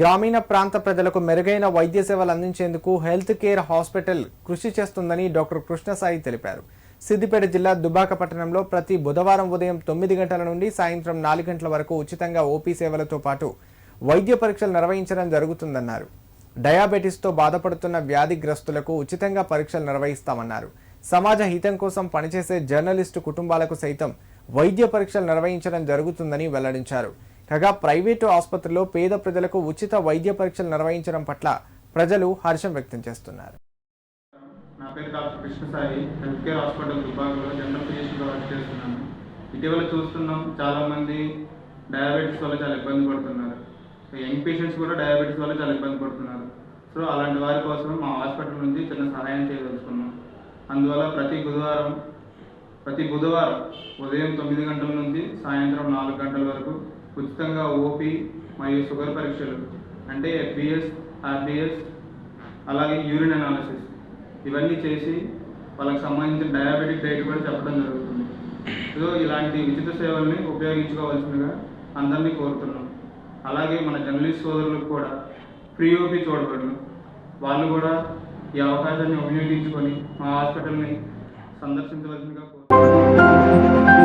గ్రామీణ ప్రాంత ప్రజలకు మెరుగైన వైద్య సేవలు అందించేందుకు హెల్త్ కేర్ హాస్పిటల్ కృషి చేస్తుందని డాక్టర్ కృష్ణసాయి తెలిపారు. సిద్దిపేట జిల్లా దుబాక పట్టణంలో ప్రతి బుధవారం ఉదయం తొమ్మిది గంటల నుండి సాయంత్రం నాలుగు గంటల వరకు ఉచితంగా ఓపీ సేవలతో పాటు వైద్య పరీక్షలు నిర్వహించడం జరుగుతుందన్నారు. డయాబెటీస్తో బాధపడుతున్న వ్యాధిగ్రస్తులకు ఉచితంగా పరీక్షలు నిర్వహిస్తామన్నారు. సమాజ హితం కోసం పనిచేసే జర్నలిస్టు కుటుంబాలకు సైతం వైద్య పరీక్షలు నిర్వహించడం జరుగుతుందని వెల్లడించారు. కాగా ప్రైవేటు ఆసుపత్రిలో పేద ప్రజలకు ఉచిత వైద్య పరీక్షలు నిర్వహించడం పట్ల ప్రజలు హర్షం వ్యక్తం చేస్తున్నారు. నా పేరు doctor Krishnasai. Health care hospital విభాగంలో జనరల్ ఫిజిషియన్గా వర్క్ చేస్తున్నాను. ఇటీవల చూస్తున్నాం చాలామంది డయాబెటీస్ వల్ల చాలా ఇబ్బంది పడుతున్నారు. సో యంగ్ పేషెంట్స్ కూడా డయాబెటీస్ వల్ల చాలా ఇబ్బంది పడుతున్నారు. సో అలాంటి వారి కోసం మా హాస్పిటల్ నుంచి చిన్న సహాయం చేయదలుచుకున్నాం. అందువల్ల ప్రతి బుధవారం ప్రతి బుధవారం ఉదయం తొమ్మిది గంటల నుంచి సాయంత్రం నాలుగు గంటల వరకు ఉచితంగా ఓపీ మరియు షుగర్ పరీక్షలు అంటే ఎఫ్బిఎస్ ఆర్బిఎస్ అలాగే యూరిన్ అనాలిసిస్ ఇవన్నీ చేసి వాళ్ళకి సంబంధించిన డయాబెటిక్ డైట్ కూడా చెప్పడం జరుగుతుంది. సో ఇలాంటి ఉచిత సేవల్ని ఉపయోగించుకోవాల్సిందిగా అందరినీ కోరుతున్నాం. అలాగే మన జర్నలిస్ట్ సోదరులకు కూడా ఫ్రీ ఓపీ చూడబడును వాళ్ళు కూడా ఈ అవకాశాన్ని వినియోగించుకొని మా హాస్పిటల్ని సందర్శించవలసిందిగా కోరుతున్నాం.